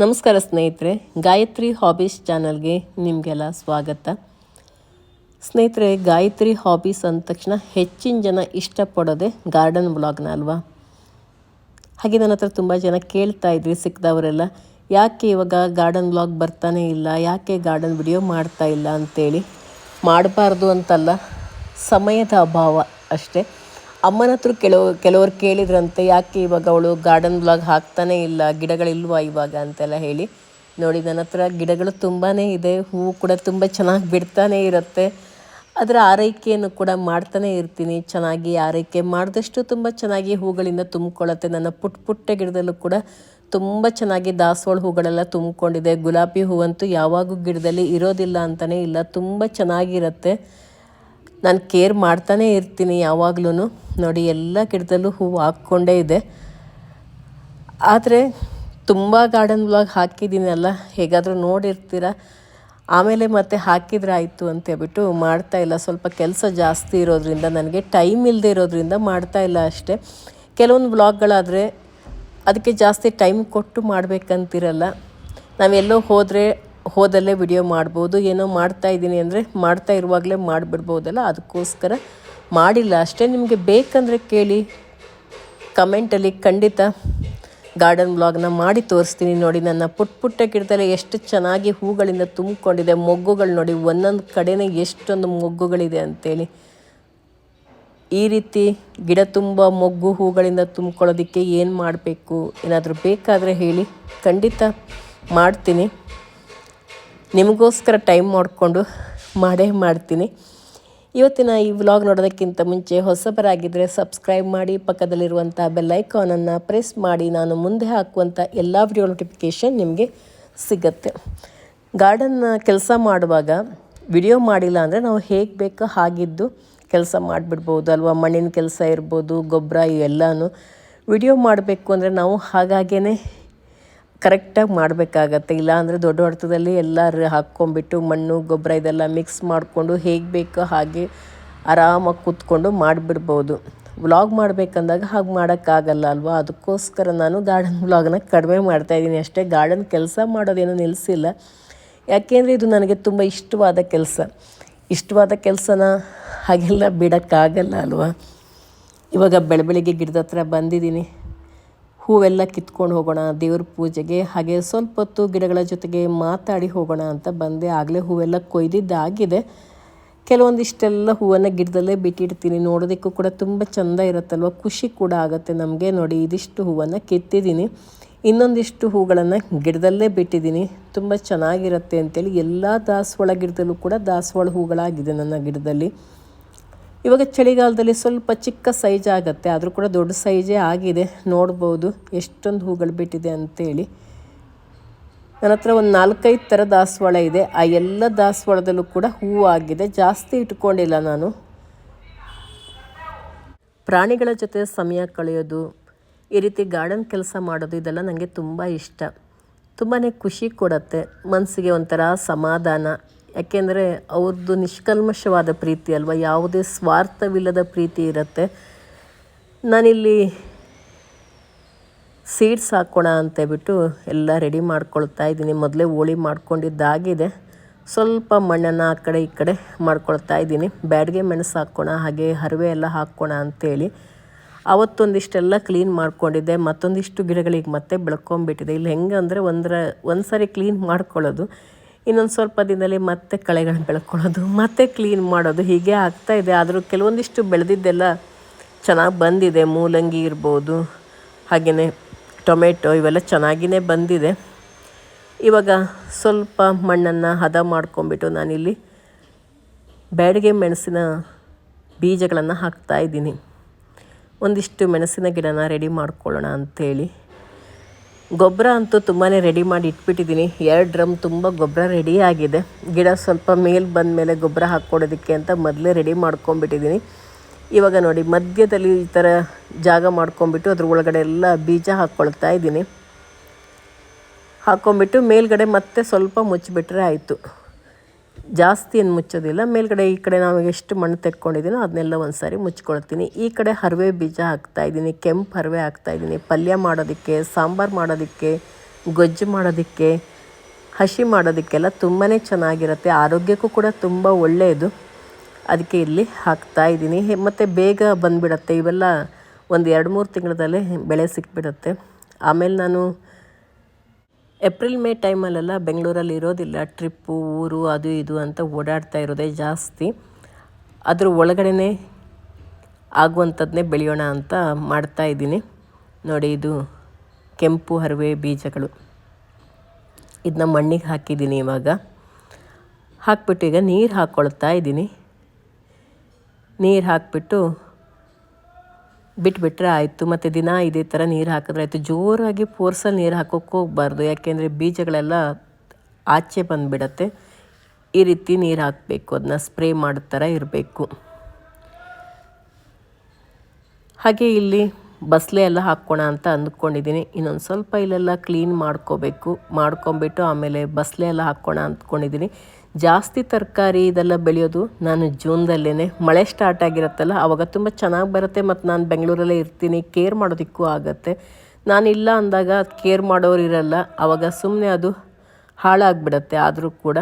ನಮಸ್ಕಾರ ಸ್ನೇಹಿತರೆ, ಗಾಯತ್ರಿ ಹಾಬೀಸ್ ಚಾನಲ್ಗೆ ನಿಮಗೆಲ್ಲ ಸ್ವಾಗತ. ಸ್ನೇಹಿತರೆ, ಗಾಯತ್ರಿ ಹಾಬೀಸ್ ಅಂದ ತಕ್ಷಣ ಹೆಚ್ಚಿನ ಜನ ಇಷ್ಟಪಡೋದೆ ಗಾರ್ಡನ್ ಬ್ಲಾಗ್ನ ಅಲ್ವಾ? ಹಾಗೆ ನನ್ನ ಹತ್ರ ತುಂಬ ಜನ ಕೇಳ್ತಾ ಇದ್ವಿ ಸಿಕ್ಕದವರೆಲ್ಲ, ಯಾಕೆ ಇವಾಗ ಗಾರ್ಡನ್ ಬ್ಲಾಗ್ ಬರ್ತಾನೆ ಇಲ್ಲ, ಯಾಕೆ ಗಾರ್ಡನ್ ವಿಡಿಯೋ ಮಾಡ್ತಾ ಇಲ್ಲ ಅಂತೇಳಿ. ಮಾಡಬಾರ್ದು ಅಂತಲ್ಲ, ಸಮಯದ ಅಭಾವ ಅಷ್ಟೇ. ಅಮ್ಮನ ಹತ್ರ ಕೆಲವು, ಕೆಲವರು ಕೇಳಿದ್ರಂತೆ, ಯಾಕೆ ಇವಾಗ ಅವಳು ಗಾರ್ಡನ್ ಬ್ಲಾಗ್ ಹಾಕ್ತಾನೆ ಇಲ್ಲ, ಗಿಡಗಳಿಲ್ವಾ ಇವಾಗ ಅಂತೆಲ್ಲ ಹೇಳಿ. ನೋಡಿ, ನನ್ನ ಹತ್ರ ಗಿಡಗಳು ತುಂಬಾ ಇದೆ, ಹೂವು ಕೂಡ ತುಂಬ ಚೆನ್ನಾಗಿ ಬಿಡ್ತಾನೆ ಇರುತ್ತೆ. ಅದರ ಆರೈಕೆಯನ್ನು ಕೂಡ ಮಾಡ್ತಾನೆ ಇರ್ತೀನಿ, ಚೆನ್ನಾಗಿ ಆರೈಕೆ ಮಾಡಿದಷ್ಟು ತುಂಬ ಚೆನ್ನಾಗಿ ಹೂಗಳಿಂದ ತುಂಬಿಕೊಳ್ಳುತ್ತೆ. ನನ್ನ ಪುಟ್ಟ ಪುಟ್ಟ ಗಿಡದಲ್ಲೂ ಕೂಡ ತುಂಬ ಚೆನ್ನಾಗಿ ದಾಸವಾಳ ಹೂಗಳೆಲ್ಲ ತುಂಬಿಕೊಂಡಿದೆ. ಗುಲಾಬಿ ಹೂವಂತೂ ಯಾವಾಗೂ ಗಿಡದಲ್ಲಿ ಇರೋದಿಲ್ಲ ಅಂತಲೇ ಇಲ್ಲ, ತುಂಬ ಚೆನ್ನಾಗಿರುತ್ತೆ. ನಾನು ಕೇರ್ ಮಾಡ್ತಾನೆ ಇರ್ತೀನಿ ಯಾವಾಗ್ಲೂ ನೋಡಿ, ಎಲ್ಲ ಗಿಡದಲ್ಲೂ ಹೂವು ಹಾಕ್ಕೊಂಡೇ ಇದೆ. ಆದರೆ ತುಂಬ ಗಾರ್ಡನ್ ಬ್ಲಾಗ್ ಹಾಕಿದ್ದೀನಲ್ಲ, ಹೇಗಾದರೂ ನೋಡಿರ್ತೀರ? ಆಮೇಲೆ ಮತ್ತೆ ಹಾಕಿದ್ರೆ ಆಯಿತು ಅಂತ ಹೇಳ್ಬಿಟ್ಟು ಮಾಡ್ತಾ ಇಲ್ಲ. ಸ್ವಲ್ಪ ಕೆಲಸ ಜಾಸ್ತಿ ಇರೋದ್ರಿಂದ, ನನಗೆ ಟೈಮ್ ಇಲ್ಲದೆ ಇರೋದ್ರಿಂದ ಮಾಡ್ತಾ ಇಲ್ಲ ಅಷ್ಟೇ. ಕೆಲವೊಂದು ಬ್ಲಾಗ್ಗಳಾದರೆ ಅದಕ್ಕೆ ಜಾಸ್ತಿ ಟೈಮ್ ಕೊಟ್ಟು ಮಾಡಬೇಕಂತಿರಲ್ಲ. ನಾವೆಲ್ಲೋ ಹೋದರೆ ಹೋದಲ್ಲೇ ವಿಡಿಯೋ ಮಾಡ್ಬೋದು. ಏನೋ ಮಾಡ್ತಾ ಇದ್ದೀನಿ ಅಂದರೆ ಮಾಡ್ತಾ ಇರುವಾಗಲೇ ಮಾಡಿಬಿಡ್ಬೋದಲ್ಲ? ಅದಕ್ಕೋಸ್ಕರ ಮಾಡಿಲ್ಲ. ಅಷ್ಟೇ ನಿಮಗೆ ಬೇಕಂದರೆ ಕೇಳಿ. ಕಮೆಂಟಲ್ಲಿ ಖಂಡಿತ ಗಾರ್ಡನ್ ಬ್ಲಾಗ್ನ ಮಾಡಿ ತೋರಿಸ್ತೀನಿ ನೋಡಿ. ನನ್ನ ಪುಟ್ಟ ಪುಟ್ಟ ಗಿಡದಲ್ಲಿ ಎಷ್ಟು ಚೆನ್ನಾಗಿ ಹೂಗಳಿಂದ ತುಂಬಿಕೊಂಡಿದೆ. ಮೊಗ್ಗುಗಳು ನೋಡಿ, ಒಂದೊಂದು ಕಡೆನೇ ಎಷ್ಟೊಂದು ಮೊಗ್ಗುಗಳಿದೆ ಅಂತೇಳಿ. ಈ ರೀತಿ ಗಿಡ ತುಂಬ ಮೊಗ್ಗು ಹೂಗಳಿಂದ ತುಂಬ್ಕೊಳ್ಳೋದಕ್ಕೆ ಏನು ಮಾಡಬೇಕು? ಏನಾದರೂ ಬೇಕಾದರೆ ಹೇಳಿ. ಖಂಡಿತ ಮಾಡ್ತೀನಿ. ನಿಮಗೋಸ್ಕರ ಟೈಮ್ ಮಾಡಿಕೊಂಡು ಮಾಡೇ ಮಾಡ್ತೀನಿ. ಇವತ್ತಿನ ಈ ವ್ಲಾಗ್ ನೋಡೋದಕ್ಕಿಂತ ಮುಂಚೆ ಹೊಸಬರಾಗಿದ್ದರೆ ಸಬ್ಸ್ಕ್ರೈಬ್ ಮಾಡಿ ಪಕ್ಕದಲ್ಲಿರುವಂಥ ಬೆಲ್ಲೈಕಾನನ್ನು ಪ್ರೆಸ್ ಮಾಡಿ, ನಾನು ಮುಂದೆ ಹಾಕುವಂಥ ಎಲ್ಲ ವಿಡಿಯೋ ನೋಟಿಫಿಕೇಷನ್ ನಿಮಗೆ ಸಿಗತ್ತೆ. ಗಾರ್ಡನ್ನ ಕೆಲಸ ಮಾಡುವಾಗ ವಿಡಿಯೋ ಮಾಡಿಲ್ಲ ಅಂದರೆ ನಾವು ಹೇಗೆ ಬೇಕೋ ಹಾಗಿದ್ದು ಕೆಲಸ ಮಾಡಿಬಿಡ್ಬೋದು. ಅಲ್ವಾ, ಮಣ್ಣಿನ ಕೆಲಸ ಇರ್ಬೋದು, ಗೊಬ್ಬರ ಇವೆಲ್ಲನೂ. ವಿಡಿಯೋ ಮಾಡಬೇಕು ಅಂದರೆ ನಾವು ಹಾಗಾಗೇ ಕರೆಕ್ಟಾಗಿ ಮಾಡಬೇಕಾಗತ್ತೆ. ಇಲ್ಲಾಂದರೆ ದೊಡ್ಡ ಹೊಡೆತದಲ್ಲಿ ಎಲ್ಲ ಹಾಕ್ಕೊಂಬಿಟ್ಟು ಮಣ್ಣು, ಗೊಬ್ಬರ ಇದೆಲ್ಲ ಮಿಕ್ಸ್ ಮಾಡಿಕೊಂಡು ಹೇಗೆ ಬೇಕೋ ಹಾಗೆ ಆರಾಮಾಗಿ ಕೂತ್ಕೊಂಡು ಮಾಡಿಬಿಡ್ಬೋದು. ವ್ಲಾಗ್ ಮಾಡಬೇಕಂದಾಗ ಹಾಗೆ ಮಾಡೋಕ್ಕಾಗಲ್ಲ ಅಲ್ವಾ? ಅದಕ್ಕೋಸ್ಕರ ನಾನು ಗಾರ್ಡನ್ ವ್ಲಾಗ್ನ ಕಡಿಮೆ ಮಾಡ್ತಾಯಿದ್ದೀನಿ ಅಷ್ಟೇ ಗಾರ್ಡನ್ ಕೆಲಸ ಮಾಡೋದೇನು ನಿಲ್ಲಿಸಿಲ್ಲ ಯಾಕೆಂದರೆ ಇದು ನನಗೆ ತುಂಬ ಇಷ್ಟವಾದ ಕೆಲಸ. ಇಷ್ಟವಾದ ಕೆಲಸನ ಹಾಗೆಲ್ಲ ಬಿಡೋಕ್ಕಾಗಲ್ಲ ಅಲ್ವಾ? ಇವಾಗ ಬೆಳಬೆಳಿಗ್ಗೆ ಗಿಡದ ಹತ್ರ ಬಂದಿದ್ದೀನಿ. ಹೂವೆಲ್ಲ ಕಿತ್ಕೊಂಡು ಹೋಗೋಣ, ದೇವ್ರ ಪೂಜೆಗೆ. ಹಾಗೆ ಸ್ವಲ್ಪ ಹೊತ್ತು ಗಿಡಗಳ ಜೊತೆಗೆ ಮಾತಾಡಿ ಹೋಗೋಣ ಅಂತ ಬಂದೆ. ಆಗಲೇ ಹೂವೆಲ್ಲ ಕೊಯ್ದಿದ್ದಾಗಿದೆ. ಕೆಲವೊಂದಿಷ್ಟೆಲ್ಲ ಹೂವನ್ನು ಗಿಡದಲ್ಲೇ ಬಿಟ್ಟಿಡ್ತೀನಿ. ನೋಡೋದಕ್ಕೂ ಕೂಡ ತುಂಬ ಚೆಂದ ಇರುತ್ತಲ್ವ? ಖುಷಿ ಕೂಡ ಆಗುತ್ತೆ ನಮಗೆ. ನೋಡಿ, ಇದಿಷ್ಟು ಹೂವನ್ನು ಕಿತ್ತಿದ್ದೀನಿ. ಇನ್ನೊಂದಿಷ್ಟು ಹೂಗಳನ್ನು ಗಿಡದಲ್ಲೇ ಬಿಟ್ಟಿದ್ದೀನಿ. ತುಂಬ ಚೆನ್ನಾಗಿರುತ್ತೆ ಅಂತೇಳಿ ಎಲ್ಲ ದಾಸವಾಳ ಗಿಡದಲ್ಲೂ ಕೂಡ ದಾಸವಾಳ ಹೂಗಳಾಗಿದೆ ನನ್ನ ಗಿಡದಲ್ಲಿ. ಇವಾಗ ಚಳಿಗಾಲದಲ್ಲಿ ಸ್ವಲ್ಪ ಚಿಕ್ಕ ಸೈಜ್ ಆಗುತ್ತೆ, ಆದರೂ ಕೂಡ ದೊಡ್ಡ ಸೈಜೇ ಆಗಿದೆ. ನೋಡ್ಬೋದು ಎಷ್ಟೊಂದು ಹೂಗಳು ಬಿಟ್ಟಿದೆ ಅಂತೇಳಿ. ನನ್ನ ಹತ್ರ ಒಂದು ನಾಲ್ಕೈದು ಥರ ದಾಸವಾಳ ಇದೆ. ಆ ಎಲ್ಲ ದಾಸವಾಳದಲ್ಲೂ ಕೂಡ ಹೂವು ಆಗಿದೆ. ಜಾಸ್ತಿ ಇಟ್ಕೊಂಡಿಲ್ಲ ನಾನು. ಪ್ರಾಣಿಗಳ ಜೊತೆ ಸಮಯ ಕಳೆಯೋದು, ಈ ರೀತಿ ಗಾರ್ಡನ್ ಕೆಲಸ ಮಾಡೋದು, ಇದೆಲ್ಲ ನನಗೆ ತುಂಬ ಇಷ್ಟ. ತುಂಬಾ ಖುಷಿ ಕೊಡತ್ತೆ. ಮನಸ್ಸಿಗೆ ಒಂಥರ ಸಮಾಧಾನ. ಯಾಕೆಂದರೆ ಅವ್ರದ್ದು ನಿಷ್ಕಲ್ಮಶವಾದ ಪ್ರೀತಿ ಅಲ್ವಾ? ಯಾವುದೇ ಸ್ವಾರ್ಥವಿಲ್ಲದ ಪ್ರೀತಿ ಇರುತ್ತೆ. ನಾನಿಲ್ಲಿ ಸೀಡ್ಸ್ ಹಾಕೋಣ ಅಂತೇಳ್ಬಿಟ್ಟು ಎಲ್ಲ ರೆಡಿ ಮಾಡ್ಕೊಳ್ತಾ ಇದ್ದೀನಿ. ಮೊದಲೇ ಹೋಳಿ ಮಾಡ್ಕೊಂಡಿದ್ದಾಗಿದೆ ಸ್ವಲ್ಪ ಮಣ್ಣನ್ನು ಆ ಕಡೆ ಈ ಕಡೆ ಮಾಡ್ಕೊಳ್ತಾ ಇದ್ದೀನಿ. ಬ್ಯಾಡ್ಗೆ ಮೆಣಸು ಹಾಕ್ಕೋಣ ಹಾಗೆ ಹರವೆ ಎಲ್ಲ ಹಾಕ್ಕೋಣ ಅಂತೇಳಿ. ಅವತ್ತೊಂದಿಷ್ಟೆಲ್ಲ ಕ್ಲೀನ್ ಮಾಡ್ಕೊಂಡಿದ್ದೆ. ಮತ್ತೊಂದಿಷ್ಟು ಗಿಡಗಳಿಗೆ ಮತ್ತೆ ಬೆಳ್ಕೊಂಬಿಟ್ಟಿದೆ ಇಲ್ಲಿ ಹೆಂಗೆ ಅಂದರೆ ಒಂದರ ಒಂದು ಸಾರಿ ಕ್ಲೀನ್ ಮಾಡ್ಕೊಳ್ಳೋದು. ಇನ್ನೊಂದು ಸ್ವಲ್ಪ ದಿನದಲ್ಲಿ ಮತ್ತೆ ಕಳೆಗಳನ್ನ ಬೆಳ್ಕೊಳ್ಳೋದು, ಮತ್ತೆ ಕ್ಲೀನ್ ಮಾಡೋದು ಹೀಗೆ ಆಗ್ತಾ ಇದೆ. ಆದರೂ ಕೆಲವೊಂದಿಷ್ಟು ಬೆಳೆದಿದ್ದೆಲ್ಲ ಚೆನ್ನಾಗಿ ಬಂದಿದೆ. ಮೂಲಂಗಿ ಇರ್ಬೋದು ಹಾಗೆಯೇ ಟೊಮೆಟೊ ಇವೆಲ್ಲ ಚೆನ್ನಾಗಿಯೇ ಬಂದಿದೆ. ಇವಾಗ ಸ್ವಲ್ಪ ಮಣ್ಣನ್ನು ಹದ ಮಾಡ್ಕೊಂಬಿಟ್ಟು ನಾನಿಲ್ಲಿ ಬ್ಯಾಡಿಗೆ ಮೆಣಸಿನ ಬೀಜಗಳನ್ನು ಹಾಕ್ತಾಯಿದ್ದೀನಿ ಒಂದಿಷ್ಟು ಮೆಣಸಿನ ಗಿಡನ ರೆಡಿ ಮಾಡ್ಕೊಳ್ಳೋಣ ಅಂಥೇಳಿ ಗೊಬ್ಬರ ಅಂತೂ ತುಂಬಾ ರೆಡಿ ಮಾಡಿ ಇಟ್ಬಿಟ್ಟಿದ್ದೀನಿ. ಎರಡು ಡ್ರಮ್ ತುಂಬ ಗೊಬ್ಬರ ರೆಡಿ ಆಗಿದೆ. ಗಿಡ ಸ್ವಲ್ಪ ಮೇಲೆ ಬಂದ ಮೇಲೆ ಗೊಬ್ಬರ ಹಾಕ್ಕೊಡೋದಕ್ಕೆ ಅಂತ ಮೊದಲೇ ರೆಡಿ ಮಾಡ್ಕೊಂಬಿಟ್ಟಿದ್ದೀನಿ ಇವಾಗ ನೋಡಿ, ಮಧ್ಯದಲ್ಲಿ ಈ ಥರ ಜಾಗ ಮಾಡ್ಕೊಂಬಿಟ್ಟು ಅದ್ರ ಒಳಗಡೆ ಎಲ್ಲ ಬೀಜ ಹಾಕ್ಕೊಳ್ತಾ ಇದ್ದೀನಿ. ಹಾಕ್ಕೊಂಬಿಟ್ಟು ಮೇಲ್ಗಡೆ ಮತ್ತೆ ಸ್ವಲ್ಪ ಮುಚ್ಚಿಬಿಟ್ರೆ ಆಯಿತು. ಜಾಸ್ತಿ ಏನು ಮುಚ್ಚೋದಿಲ್ಲ. ಮೇಲ್ಗಡೆ ಈ ಕಡೆ ನಾವು ಎಷ್ಟು ಮಣ್ಣು ತೆಕ್ಕೊಂಡಿದ್ದೀನೋ ಅದನ್ನೆಲ್ಲ ಒಂದು ಸಾರಿ ಮುಚ್ಕೊಳ್ತೀನಿ. ಈ ಕಡೆ ಹರಿವೆ ಬೀಜ ಹಾಕ್ತಾಯಿದ್ದೀನಿ ಕೆಂಪು ಹರಿವೆ ಹಾಕ್ತಾಯಿದ್ದೀನಿ ಪಲ್ಯ ಮಾಡೋದಕ್ಕೆ, ಸಾಂಬಾರು ಮಾಡೋದಕ್ಕೆ, ಗೊಜ್ಜು ಮಾಡೋದಕ್ಕೆ, ಹಸಿ ಮಾಡೋದಕ್ಕೆಲ್ಲ ತುಂಬಾ ಚೆನ್ನಾಗಿರುತ್ತೆ. ಆರೋಗ್ಯಕ್ಕೂ ಕೂಡ ತುಂಬ ಒಳ್ಳೆಯದು. ಅದಕ್ಕೆ ಇಲ್ಲಿ ಹಾಕ್ತಾ ಇದ್ದೀನಿ. ಮತ್ತು ಬೇಗ ಬಂದುಬಿಡತ್ತೆ. ಇವೆಲ್ಲ ಒಂದು ಎರಡು ಮೂರು ತಿಂಗಳದಲ್ಲೇ ಬೆಳೆ ಸಿಕ್ಬಿಡುತ್ತೆ. ಆಮೇಲೆ ನಾನು ಏಪ್ರಿಲ್, ಮೇ ಟೈಮಲ್ಲೆಲ್ಲ ಬೆಂಗಳೂರಲ್ಲಿ ಇರೋದಿಲ್ಲ. ಟ್ರಿಪ್ಪು, ಊರು, ಅದು ಇದು ಅಂತ ಓಡಾಡ್ತಾ ಇರೋದೇ ಜಾಸ್ತಿ. ಅದ್ರ ಒಳಗಡೆ ಆಗುವಂಥದ್ದನ್ನೇ ಬೆಳೆಯೋಣ ಅಂತ ಮಾಡ್ತಾ ಇದ್ದೀನಿ. ನೋಡಿ, ಇದು ಕೆಂಪು ಹರವೆ ಬೀಜಗಳು. ಇದನ್ನ ಮಣ್ಣಿಗೆ ಹಾಕಿದ್ದೀನಿ ಇವಾಗ. ಹಾಕ್ಬಿಟ್ಟು ಈಗ ನೀರು ಹಾಕ್ಕೊಳ್ತಾ ಇದ್ದೀನಿ. ನೀರು ಹಾಕಿಬಿಟ್ಟು ಬಿಟ್ಬಿಟ್ರೆ ಆಯಿತು, ಮತ್ತು ದಿನ ಇದೇ ಥರ ನೀರು ಹಾಕಿದ್ರೆ ಆಯಿತು. ಜೋರಾಗಿ ಫೋರ್ಸಲ್ಲಿ ನೀರು ಹಾಕೋಕ್ಕೆ ಹೋಗ್ಬಾರ್ದು. ಯಾಕೆಂದರೆ ಬೀಜಗಳೆಲ್ಲ ಆಚೆ ಬಂದುಬಿಡತ್ತೆ. ಈ ರೀತಿ ನೀರು ಹಾಕಬೇಕು ಅದನ್ನ ಸ್ಪ್ರೇ ಮಾಡೋ ಥರ ಇರಬೇಕು. ಹಾಗೆ ಇಲ್ಲಿ ಬಸಳೆ ಎಲ್ಲ ಹಾಕ್ಕೋಣ ಅಂತ ಅಂದ್ಕೊಂಡಿದ್ದೀನಿ. ಇನ್ನೊಂದು ಸ್ವಲ್ಪ ಇಲ್ಲೆಲ್ಲ ಕ್ಲೀನ್ ಮಾಡ್ಕೋಬೇಕು ಮಾಡ್ಕೊಂಬಿಟ್ಟು ಆಮೇಲೆ ಬಸಳೆ ಎಲ್ಲ ಹಾಕ್ಕೋಣ ಅಂದ್ಕೊಂಡಿದ್ದೀನಿ. ಜಾಸ್ತಿ ತರಕಾರಿ ಇದೆಲ್ಲ ಬೆಳೆಯೋದು ನಾನು ಜೂನ್ದಲ್ಲೇ ಮಳೆ ಸ್ಟಾರ್ಟ್ ಆಗಿರುತ್ತಲ್ಲ ಆವಾಗ ತುಂಬ ಚೆನ್ನಾಗಿ ಬರುತ್ತೆ ಮತ್ತು ನಾನು ಬೆಂಗಳೂರಲ್ಲೇ ಇರ್ತೀನಿ ಕೇರ್ ಮಾಡೋದಕ್ಕೂ ಆಗುತ್ತೆ. ನಾನಿಲ್ಲ ಅಂದಾಗ ಕೇರ್ ಮಾಡೋರು ಇರಲ್ಲ ಆವಾಗ ಸುಮ್ಮನೆ ಅದು ಹಾಳಾಗ್ಬಿಡತ್ತೆ. ಆದರೂ ಕೂಡ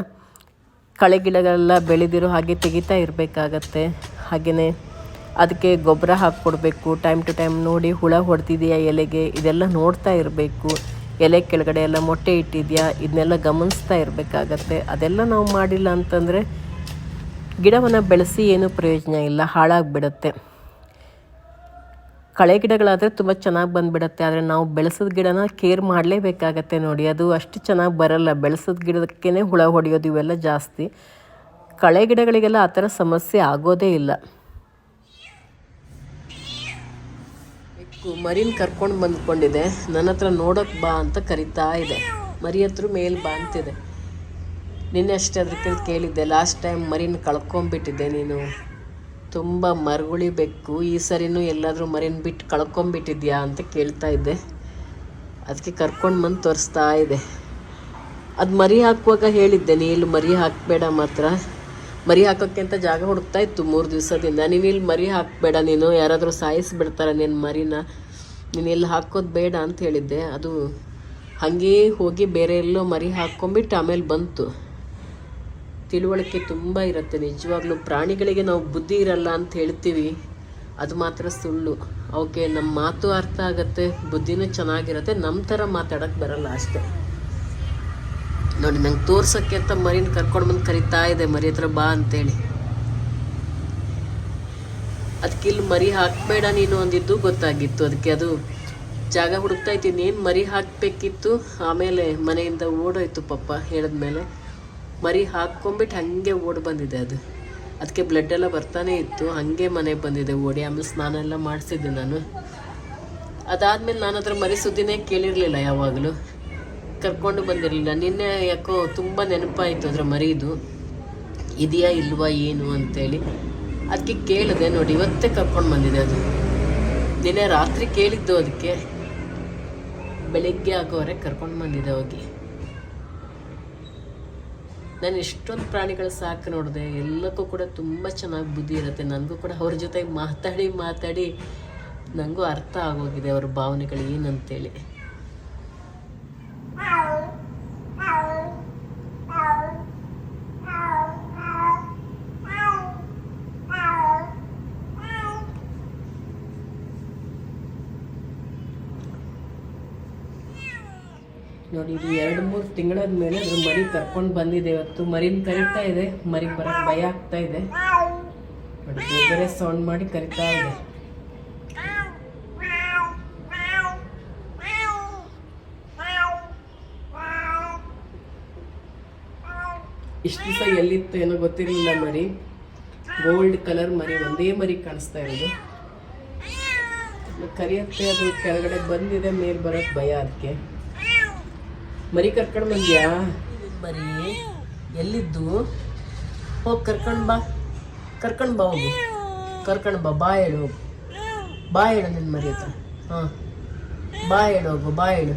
ಕಳೆ ಗಿಡಗಳೆಲ್ಲ ಬೆಳೆದಿರೋ ಹಾಗೆ ತೆಗಿತಾ ಇರಬೇಕಾಗತ್ತೆ. ಹಾಗೆಯೇ ಅದಕ್ಕೆ ಗೊಬ್ಬರ ಹಾಕ್ಕೊಡ್ಬೇಕು ಟೈಮ್ ಟು ಟೈಮ್ ನೋಡಿ ಹುಳ ಹೊಡೆದಿದೆಯಾ ಎಲೆಗೆ, ಇದೆಲ್ಲ ನೋಡ್ತಾ ಇರಬೇಕು. ಎಲೆ ಕೆಳಗಡೆ ಎಲ್ಲ ಮೊಟ್ಟೆ ಇಟ್ಟಿದೆಯಾ? ಇದನ್ನೆಲ್ಲ ಗಮನಿಸ್ತಾ ಇರಬೇಕಾಗತ್ತೆ. ಅದೆಲ್ಲ ನಾವು ಮಾಡಿಲ್ಲ ಅಂತಂದರೆ ಗಿಡವನ್ನು ಬೆಳೆಸಿ ಏನೂ ಪ್ರಯೋಜನ ಇಲ್ಲ, ಹಾಳಾಗಿಬಿಡತ್ತೆ. ಕಳೆ ಗಿಡಗಳಾದರೆ ತುಂಬ ಚೆನ್ನಾಗಿ ಬಂದುಬಿಡುತ್ತೆ, ಆದರೆ ನಾವು ಬೆಳೆಸಿದ ಗಿಡನ ಕೇರ್ ಮಾಡಲೇಬೇಕಾಗತ್ತೆ ನೋಡಿ. ಅದು ಅಷ್ಟು ಚೆನ್ನಾಗಿ ಬರಲ್ಲ. ಬೆಳೆಸಿದ ಗಿಡಕ್ಕೇ ಹುಳ ಹೊಡೆಯೋದು ಇವೆಲ್ಲ ಜಾಸ್ತಿ. ಕಳೆ ಗಿಡಗಳಿಗೆಲ್ಲ ಆ ಥರ ಸಮಸ್ಯೆ ಆಗೋದೇ ಇಲ್ಲ. ಮರಿನ ಕರ್ಕೊಂಡು ಬಂದ್ಕೊಂಡಿದೆ. ನನ್ನ ಹತ್ರ ನೋಡೋಕೆ ಬಾ ಅಂತ ಕರಿತಾ ಇದೆ. ಮರಿ ಹತ್ರ ಮೇಲೆ ಬಾ ಅಂತಿದೆ. ನಿನ್ನೆ ಅಷ್ಟೇ ಅದ್ರ ಕೇಳಿದ್ದೆ ಲಾಸ್ಟ್ ಟೈಮ್ ಮರಿನ ಕಳ್ಕೊಂಬಿಟ್ಟಿದ್ದೆ ನೀನು. ತುಂಬ ಮರುಗುಳಿಬೇಕು. ಈ ಸರಿನೂ ಎಲ್ಲಾದರೂ ಮರಿನ ಬಿಟ್ಟು ಕಳ್ಕೊಂಬಿಟ್ಟಿದ್ಯಾ ಅಂತ ಕೇಳ್ತಾ ಇದ್ದೆ. ಅದಕ್ಕೆ ಕರ್ಕೊಂಡು ಬಂದು ತೋರಿಸ್ತಾ ಇದೆ. ಅದು ಮರಿ ಹಾಕುವಾಗ ಹೇಳಿದ್ದೆ ನೀ ಇಲ್ಲಿ ಮರಿ ಹಾಕಬೇಡ ಮಾತ್ರ. ಮರಿ ಹಾಕೋಕ್ಕೆ ಅಂತ ಜಾಗ ಹುಡುಕ್ತಾ ಇತ್ತು ಮೂರು ದಿವಸದಿಂದ. ನೀನು ಇಲ್ಲಿ ಮರಿ ಹಾಕಬೇಡ, ನೀನು ಯಾರಾದರೂ ಸಾಯಿಸಿಬಿಡ್ತಾರೆ ನಿನ್ನ ಮರಿನ. ನೀನು ಇಲ್ಲಿ ಹಾಕೋದು ಬೇಡ ಅಂತ ಹೇಳಿದ್ದೆ. ಅದು ಹಾಗೇ ಹೋಗಿ ಬೇರೆ ಎಲ್ಲೋ ಮರಿ ಹಾಕ್ಕೊಂಬಿಟ್ಟು ಆಮೇಲೆ ಬಂತು. ತಿಳುವಳಿಕೆ ತುಂಬ ಇರುತ್ತೆ. ನಿಜವಾಗ್ಲೂ ಪ್ರಾಣಿಗಳಿಗೆ ನಾವು ಬುದ್ಧಿ ಇರಲ್ಲ ಅಂತ ಹೇಳ್ತೀವಿ. ಅದು ಮಾತ್ರ ಸುಳ್ಳು. ಅವಕ್ಕೆ ನಮ್ಮ ಮಾತು ಅರ್ಥ ಆಗುತ್ತೆ, ಬುದ್ಧಿನೂ ಚೆನ್ನಾಗಿರುತ್ತೆ ನಮ್ಮ ಥರ ಮಾತಾಡೋಕ್ಕೆ ಬರಲ್ಲ ಅಷ್ಟೇ. ನೋಡಿ, ನಂಗೆ ತೋರ್ಸೋಕ್ಕೆ ಅಂತ ಮರಿನ ಕರ್ಕೊಂಡು ಬಂದು ಕರಿತಾ ಇದೆ. ಮರಿ ಹತ್ರ ಬಾ ಅಂತೇಳಿ. ಅದಕ್ಕೆ ಇಲ್ಲಿ ಮರಿ ಹಾಕಬೇಡ ನೀನು ಅಂದಿದ್ದು ಗೊತ್ತಾಗಿತ್ತು. ಅದಕ್ಕೆ ಅದು ಜಾಗ ಹುಡುಕ್ತಾ ಇದ್ದೀನಿ. ಏನು ಮರಿ ಹಾಕಬೇಕಿತ್ತು? ಆಮೇಲೆ ಮನೆಯಿಂದ ಓಡೋಯ್ತು ಪಪ್ಪ ಹೇಳಿದ್ಮೇಲೆ. ಮರಿ ಹಾಕ್ಕೊಂಬಿಟ್ಟು ಹಾಗೆ ಓಡಿ ಬಂದಿದೆ ಅದು. ಅದಕ್ಕೆ ಬ್ಲಡ್ ಎಲ್ಲ ಬರ್ತಾನೆ ಇತ್ತು. ಹಾಗೆ ಮನೆಗೆ ಬಂದಿದೆ ಓಡಿ. ಆಮೇಲೆ ಸ್ನಾನ ಎಲ್ಲ ಮಾಡಿಸಿದ್ದೆ ನಾನು. ಅದಾದಮೇಲೆ ನಾನು ಅದ್ರ ಮರಿ ಸುದ್ದಿನೇ ಕೇಳಿರಲಿಲ್ಲ ಯಾವಾಗಲೂ. ಕರ್ಕೊಂಡು ಬಂದಿರಲಿಲ್ಲ. ನಿನ್ನೆ ಯಾಕೋ ತುಂಬ ನೆನಪಾಯಿತು ಅದರ ಮರೀದು. ಇದೆಯಾ ಇಲ್ವಾ ಏನು ಅಂತೇಳಿ. ಅದಕ್ಕೆ ಕೇಳಿದೆ ನೋಡಿ, ಇವತ್ತೇ ಕರ್ಕೊಂಡು ಬಂದಿದೆ ಅದು. ನಿನ್ನೆ ರಾತ್ರಿ ಕೇಳಿದ್ದು ಅದಕ್ಕೆ. ಬೆಳಿಗ್ಗೆ ಆಗೋವರೆ ಕರ್ಕೊಂಡು ಬಂದಿದೆ ಹೋಗಿ. ನಾನು ಎಷ್ಟೊಂದು ಪ್ರಾಣಿಗಳು ಸಾಕು ನೋಡಿದೆ. ಎಲ್ಲಕ್ಕೂ ಕೂಡ ತುಂಬ ಚೆನ್ನಾಗಿ ಬುದ್ಧಿ ಇರುತ್ತೆ. ನನಗೂ ಕೂಡ ಅವ್ರ ಜೊತೆ ಮಾತಾಡಿ ಮಾತಾಡಿ ನನಗೂ ಅರ್ಥ ಆಗೋಗಿದೆ ಅವ್ರ ಭಾವನೆಗಳು ಏನಂತೇಳಿ. ಇದು ಎರಡು, ಮೂರು ತಿಂಗಳಾದ ಮೇಲೆ ಅದ್ರ ಮರಿ ಕರ್ಕೊಂಡು ಬಂದಿದೆ ಇವತ್ತು. ಮರಿನ ಕರಿತಾ ಇದೆ. ಮರಿ ಬರಕ್ಕೆ ಭಯ ಆಗ್ತಾ ಇದೆ. ಬೇರೆ ಸೌಂಡ್ ಮಾಡಿ ಕರಿತಾ ಇದೆ. ಇಷ್ಟು ದಿವಸ ಎಲ್ಲಿತ್ತು ಏನೋ ಗೊತ್ತಿರಲಿಲ್ಲ ಮರಿ. ಗೋಲ್ಡ್ ಕಲರ್ ಮರಿ, ಒಂದೇ ಮರಿ ಕಾಣಿಸ್ತಾ ಇರೋದು. ಕರಿಯತ್ತೆ, ಅದು ಕೆಳಗಡೆ ಬಂದಿದೆ, ಮೇಲೆ ಬರೋಕ್ಕೆ ಭಯ ಅದಕ್ಕೆ. ಮರಿ ಕರ್ಕೊಂಡು ಬಂದ್ಯಾ? ಮರಿ ಎಲ್ಲಿದ್ದು? ಹೋಗಿ ಕರ್ಕೊಂಡು ಬಾ. ಕರ್ಕೊಂಡು ಬಾ ಹೋಗಿ. ಕರ್ಕೊಂಡು ಬಾ ಬಾ ಹೇಳು ಹೋಗು. ಬಾ ಹೇಳು ನಿನ್ನ ಮರಿ ಹತ್ರ. ಹಾಂ. ಬಾ ಹೇಳು ಹೋಗು ಬಾ ಹೇಳು.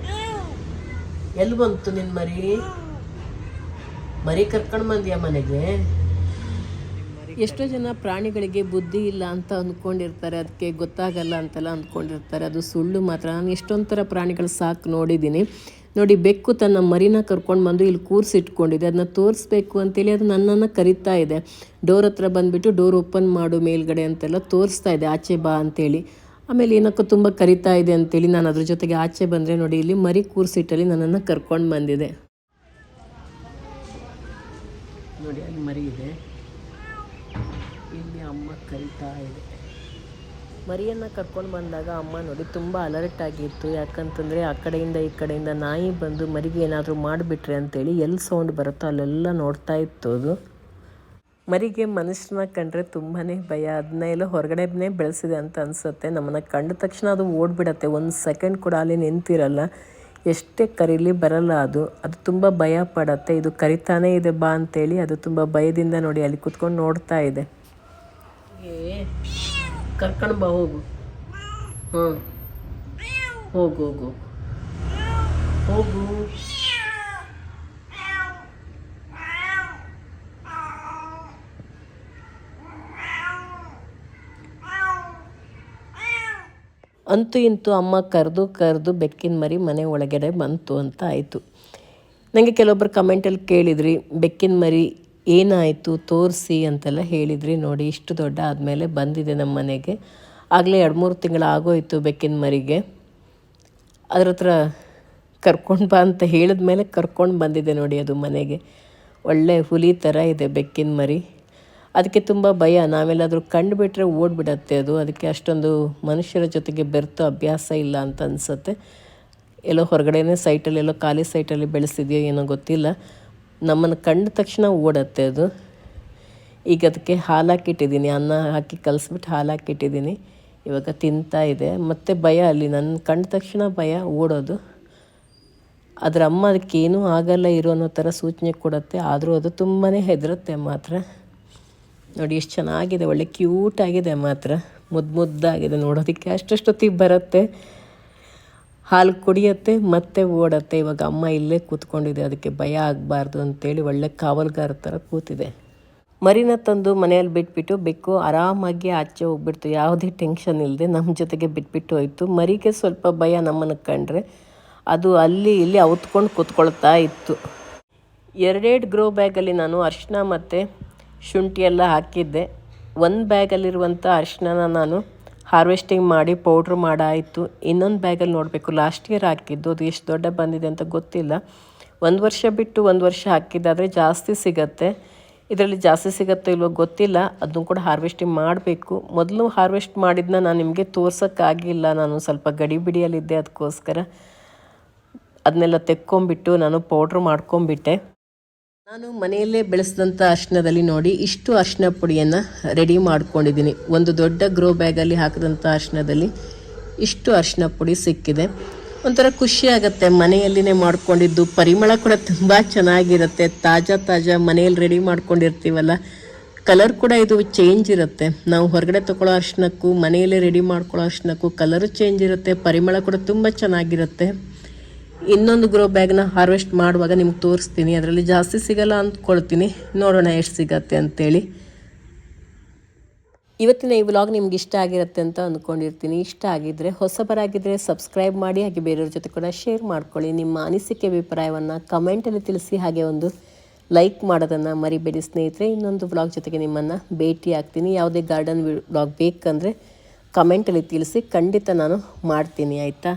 ಎಲ್ಲಿ ಬಂತು ನಿನ್ನ ಮರಿ? ಮರಿ ಕರ್ಕೊಂಡು ಬಂದ್ಯಾ ಮನೆಗೆ? ಎಷ್ಟೋ ಜನ ಪ್ರಾಣಿಗಳಿಗೆ ಬುದ್ಧಿ ಇಲ್ಲ ಅಂತ ಅಂದ್ಕೊಂಡಿರ್ತಾರೆ ಅದಕ್ಕೆ ಗೊತ್ತಾಗಲ್ಲ ಅಂತೆಲ್ಲ ಅಂದ್ಕೊಂಡಿರ್ತಾರೆ ಅದು ಸುಳ್ಳು ಮಾತ್ರ. ನಾನು ಎಷ್ಟೊಂದು ಥರ ಪ್ರಾಣಿಗಳು ಸಾಕು ನೋಡಿದ್ದೀನಿ. ನೋಡಿ, ಬೆಕ್ಕು ತನ್ನ ಮರಿನ ಕರ್ಕೊಂಡು ಬಂದು ಇಲ್ಲಿ ಕೂರಿಸಿಟ್ಕೊಂಡಿದೆ ಅದನ್ನ ತೋರಿಸ್ಬೇಕು ಅಂತೇಳಿ ಅದು ನನ್ನನ್ನು ಕರಿತಾ ಇದೆ. ಡೋರ್ ಹತ್ರ ಬಂದುಬಿಟ್ಟು ಡೋರ್ ಓಪನ್ ಮಾಡು ಮೇಲ್ಗಡೆ ಅಂತೆಲ್ಲ ತೋರಿಸ್ತಾ ಇದೆ. ಆಚೆ ಬಾ ಅಂತೇಳಿ. ಆಮೇಲೆ ಏನಕ್ಕೂ ತುಂಬ ಕರಿತಾ ಇದೆ ಅಂತೇಳಿ ನಾನು ಅದ್ರ ಜೊತೆಗೆ ಆಚೆ ಬಂದರೆ ನೋಡಿ, ಇಲ್ಲಿ ಮರಿ ಕೂರಿಸಿಟ್ಟಲ್ಲಿ ನನ್ನನ್ನು ಕರ್ಕೊಂಡು ಬಂದಿದೆ. ನೋಡಿ, ಅಲ್ಲಿ ಮರಿ ಇದೆ. ಮರಿಯನ್ನು ಕರ್ಕೊಂಡು ಬಂದಾಗ ಅಮ್ಮ ನೋಡಿ ತುಂಬ ಅಲರ್ಟ್ ಆಗಿತ್ತು. ಯಾಕಂತಂದರೆ ಆ ಕಡೆಯಿಂದ ಈ ಕಡೆಯಿಂದ ನಾಯಿ ಬಂದು ಮರಿಗೆ ಏನಾದರೂ ಮಾಡಿಬಿಟ್ರೆ ಅಂತೇಳಿ ಎಲ್ಲಿ ಸೌಂಡ್ ಬರುತ್ತೋ ಅಲ್ಲೆಲ್ಲ ನೋಡ್ತಾ ಇತ್ತು ಅದು ಮರಿಗೆ ಮನುಷ್ಯನ ಕಂಡ್ರೆ ತುಂಬಾ ಭಯ. ಅದನ್ನ ಎಲ್ಲ ಹೊರಗಡೆನೇ ಬೆಳೆಸಿದೆ ಅಂತ ಅನಿಸುತ್ತೆ. ನಮ್ಮನ್ನು ಕಂಡ ತಕ್ಷಣ ಅದು ಓಡ್ಬಿಡತ್ತೆ. ಒಂದು ಸೆಕೆಂಡ್ ಕೂಡ ಅಲ್ಲಿ ನಿಂತಿರಲ್ಲ. ಎಷ್ಟೇ ಕರೀಲಿ ಬರಲ್ಲ ಅದು. ಅದು ತುಂಬ ಭಯ ಪಡತ್ತೆ. ಇದು ಕರಿತಾನೇ ಇದೆ ಬಾ ಅಂತೇಳಿ ಅದು ತುಂಬ ಭಯದಿಂದ ನೋಡಿ ಅಲ್ಲಿ ಕುತ್ಕೊಂಡು ನೋಡ್ತಾ ಇದೆ. ಕರ್ಕೊಂಡು ಬಾ, ಹೋಗು. ಹಾಂ. ಹೋಗು ಹೋಗು. ಹೋಗು. ಅಂತೂ ಇಂತೂ ಅಮ್ಮ ಕರೆದು ಕರೆದು ಬೆಕ್ಕಿನ ಮರಿ ಮನೆ ಒಳಗಡೆ ಬಂತು ಅಂತ ಆಯಿತು. ನನಗೆ ಕೆಲವೊಬ್ಬರು ಕಮೆಂಟಲ್ಲಿ ಕೇಳಿದ್ರಿ, ಬೆಕ್ಕಿನ ಮರಿ ಏನಾಯಿತು ತೋರಿಸಿ ಅಂತೆಲ್ಲ ಹೇಳಿದ್ರಿ ನೋಡಿ, ಇಷ್ಟು ದೊಡ್ಡ ಆದಮೇಲೆ ಬಂದಿದೆ ನಮ್ಮ ಮನೆಗೆ. ಆಗಲೇ ಎರಡು ಮೂರು ತಿಂಗಳು ಆಗೋಯಿತು ಬೆಕ್ಕಿನ ಮರಿಗೆ. ಅದ್ರ ಹತ್ರ ಕರ್ಕೊಂಡು ಬಾ ಅಂತ ಹೇಳಿದ ಮೇಲೆ ಕರ್ಕೊಂಡು ಬಂದಿದೆ ನೋಡಿ ಅದು ಮನೆಗೆ. ಒಳ್ಳೆ ಹುಲಿ ಥರ ಇದೆ ಬೆಕ್ಕಿನ ಮರಿ. ಅದಕ್ಕೆ ತುಂಬ ಭಯ, ನಾವೆಲ್ಲಾದರೂ ಕಂಡುಬಿಟ್ರೆ ಓಡ್ಬಿಡತ್ತೆ ಅದು. ಅದಕ್ಕೆ ಅಷ್ಟೊಂದು ಮನುಷ್ಯರ ಜೊತೆಗೆ ಬೆರೆತು ಅಭ್ಯಾಸ ಇಲ್ಲ ಅಂತ ಅನಿಸುತ್ತೆ. ಎಲ್ಲೋ ಹೊರಗಡೆನೇ ಸೈಟಲ್ಲಿ ಎಲ್ಲೋ ಖಾಲಿ ಸೈಟಲ್ಲಿ ಬೆಳೆಸಿದೆಯೋ ಏನೋ ಗೊತ್ತಿಲ್ಲ. ನಮ್ಮನ್ನು ಕಂಡ ತಕ್ಷಣ ಓಡತ್ತೆ ಅದು. ಈಗ ಅದಕ್ಕೆ ಹಾಲು ಹಾಕಿಟ್ಟಿದ್ದೀನಿ. ಅನ್ನ ಹಾಕಿ ಕಲಿಸ್ಬಿಟ್ಟು ಹಾಲು ಹಾಕಿಟ್ಟಿದ್ದೀನಿ. ಇವಾಗ ತಿಂತಾ ಇದೆ. ಮತ್ತು ಭಯ ಅಲ್ಲಿ. ನನ್ನ ಕಂಡ ತಕ್ಷಣ ಭಯ ಓಡೋದು. ಅದರ ಅಮ್ಮ ಅದಕ್ಕೇನೂ ಆಗಲ್ಲ ಇರೋ ಅನ್ನೋ ಥರ ಸೂಚನೆ ಕೊಡುತ್ತೆ. ಆದರೂ ಅದು ತುಂಬಾ ಹೆದರುತ್ತೆ ಮಾತ್ರ. ನೋಡಿ, ಎಷ್ಟು ಚೆನ್ನಾಗಿದೆ. ಒಳ್ಳೆ ಕ್ಯೂಟ್ ಆಗಿದೆ ಮಾತ್ರ. ಮುದ್ದು ಮುದ್ದಾಗಿದೆ ನೋಡೋದಕ್ಕೆ. ಅಷ್ಟಷ್ಟೊತ್ತಿಗೆ ಬರುತ್ತೆ. ಹಾಲು ಕುಡಿಯತ್ತೆ, ಮತ್ತೆ ಓಡತ್ತೆ. ಇವಾಗ ಅಮ್ಮ ಇಲ್ಲೇ ಕೂತ್ಕೊಂಡಿದೆ. ಅದಕ್ಕೆ ಭಯ ಆಗಬಾರ್ದು ಅಂತೇಳಿ ಒಳ್ಳೆ ಕಾವಲ್ಗಾರ ಥರ ಕೂತಿದೆ. ಮರಿನ ತಂದು ಮನೆಯಲ್ಲಿ ಬಿಟ್ಬಿಟ್ಟು ಬೆಕ್ಕು ಆರಾಮಾಗಿ ಆಚೆ ಹೋಗ್ಬಿಡ್ತು. ಯಾವುದೇ ಟೆನ್ಷನ್ ಇಲ್ಲದೆ ನಮ್ಮ ಜೊತೆಗೆ ಬಿಟ್ಬಿಟ್ಟು ಹೋಯಿತು. ಮರಿಗೆ ಸ್ವಲ್ಪ ಭಯ ನಮ್ಮನ್ನು ಕಂಡ್ರೆ ಅದು ಅಲ್ಲಿ ಇಲ್ಲಿ ಅವತ್ಕೊಂಡು ಕೂತ್ಕೊಳ್ತಾ ಇತ್ತು. ಎರಡೆರಡು ಗ್ರೋ ಬ್ಯಾಗಲ್ಲಿ ನಾನು ಅರಿಶಿನ ಮತ್ತು ಶುಂಠಿ ಎಲ್ಲ ಹಾಕಿದ್ದೆ. ಒಂದು ಬ್ಯಾಗಲ್ಲಿರುವಂಥ ಅರಿಶಿನ ನಾನು ಹಾರ್ವೆಸ್ಟಿಂಗ್ ಮಾಡಿ, ಪೌಡ್ರ್ ಮಾಡಾಯಿತು. ಇನ್ನೊಂದು ಬ್ಯಾಗಲ್ಲಿ ನೋಡಬೇಕು. ಲಾಸ್ಟ್ ಇಯರ್ ಹಾಕಿದ್ದು. ಅದು ಎಷ್ಟು ದೊಡ್ಡ ಬಂದಿದೆ ಅಂತ ಗೊತ್ತಿಲ್ಲ. ಒಂದು ವರ್ಷ ಬಿಟ್ಟು ಒಂದು ವರ್ಷ ಹಾಕಿದ್ದಾದರೆ ಜಾಸ್ತಿ ಸಿಗತ್ತೆ. ಇದರಲ್ಲಿ ಜಾಸ್ತಿ ಸಿಗತ್ತೋ ಇಲ್ವೋ ಗೊತ್ತಿಲ್ಲ. ಅದನ್ನು ಕೂಡ ಹಾರ್ವೆಸ್ಟಿಂಗ್ ಮಾಡಬೇಕು. ಮೊದಲು ಹಾರ್ವೆಸ್ಟ್ ಮಾಡಿದ್ದನ್ನ ನಾನು ನಿಮಗೆ ತೋರ್ಸೋಕ್ಕಾಗಿಲ್ಲ. ನಾನು ಸ್ವಲ್ಪ ಗಡಿಬಿಡಿಯಲ್ಲಿದ್ದೆ ಅದಕ್ಕೋಸ್ಕರ. ಅದನ್ನೆಲ್ಲ ತೆಕ್ಕೊಂಬಿಟ್ಟು ನಾನು ಪೌಡ್ರ್ ಮಾಡ್ಕೊಂಬಿಟ್ಟೆ. ನಾನು ಮನೆಯಲ್ಲೇ ಬೆಳೆಸಿದಂಥ ಅರ್ಶಿನದಲ್ಲಿ ನೋಡಿ ಇಷ್ಟು ಅರ್ಶಿನ ಪುಡಿಯನ್ನು ರೆಡಿ ಮಾಡ್ಕೊಂಡಿದ್ದೀನಿ. ಒಂದು ದೊಡ್ಡ ಗ್ರೋ ಬ್ಯಾಗಲ್ಲಿ ಹಾಕಿದಂಥ ಅರ್ಶಿನದಲ್ಲಿ ಇಷ್ಟು ಅರ್ಶಿನ ಪುಡಿ ಸಿಕ್ಕಿದೆ. ಒಂಥರ ಖುಷಿ ಆಗುತ್ತೆ. ಮನೆಯಲ್ಲಿನೇ ಮಾಡ್ಕೊಂಡಿದ್ದು ಪರಿಮಳ ಕೂಡ ತುಂಬ ಚೆನ್ನಾಗಿರುತ್ತೆ. ತಾಜಾ ತಾಜಾ ಮನೆಯಲ್ಲಿ ರೆಡಿ ಮಾಡ್ಕೊಂಡಿರ್ತೀವಲ್ಲ ಕಲರ್ ಕೂಡ ಇದು ಚೇಂಜ್ ಇರುತ್ತೆ. ನಾವು ಹೊರಗಡೆ ತಗೊಳ್ಳೋ ಅರ್ಶಿನಕ್ಕೂ ಮನೆಯಲ್ಲೇ ರೆಡಿ ಮಾಡ್ಕೊಳ್ಳೋ ಅರ್ಶಿನಕ್ಕೂ ಕಲರು ಚೇಂಜ್ ಇರುತ್ತೆ. ಪರಿಮಳ ಕೂಡ ತುಂಬ ಚೆನ್ನಾಗಿರುತ್ತೆ. ಇನ್ನೊಂದು ಗ್ರೋ ಬ್ಯಾಗ್ನ ಹಾರ್ವೆಸ್ಟ್ ಮಾಡುವಾಗ ನಿಮ್ಗೆ ತೋರಿಸ್ತೀನಿ. ಅದರಲ್ಲಿ ಜಾಸ್ತಿ ಸಿಗಲ್ಲ ಅಂದ್ಕೊಳ್ತೀನಿ. ನೋಡೋಣ ಎಷ್ಟು ಸಿಗತ್ತೆ ಅಂತೇಳಿ. ಇವತ್ತಿನ ಈ ವ್ಲಾಗ್ ನಿಮ್ಗೆ ಇಷ್ಟ ಆಗಿರುತ್ತೆ ಅಂತ ಅಂದ್ಕೊಂಡಿರ್ತೀನಿ ಇಷ್ಟ ಆಗಿದ್ದರೆ ಹೊಸಬರಾಗಿದ್ದರೆ ಸಬ್ಸ್ಕ್ರೈಬ್ ಮಾಡಿ, ಹಾಗೆ ಬೇರೆಯವ್ರ ಜೊತೆ ಕೂಡ ಶೇರ್ ಮಾಡ್ಕೊಳ್ಳಿ. ನಿಮ್ಮ ಅನಿಸಿಕೆ, ಅಭಿಪ್ರಾಯವನ್ನು ಕಮೆಂಟಲ್ಲಿ ತಿಳಿಸಿ, ಹಾಗೆ ಒಂದು ಲೈಕ್ ಮಾಡೋದನ್ನು ಮರಿಬೇಡಿ ಸ್ನೇಹಿತರೆ. ಇನ್ನೊಂದು ವ್ಲಾಗ್ ಜೊತೆಗೆ ನಿಮ್ಮನ್ನು ಭೇಟಿ ಆಗ್ತೀನಿ. ಯಾವುದೇ ಗಾರ್ಡನ್ ವ್ಲಾಗ್ ಬೇಕಂದರೆ ಕಮೆಂಟಲ್ಲಿ ತಿಳಿಸಿ, ಖಂಡಿತ ನಾನು ಮಾಡ್ತೀನಿ, ಆಯಿತಾ?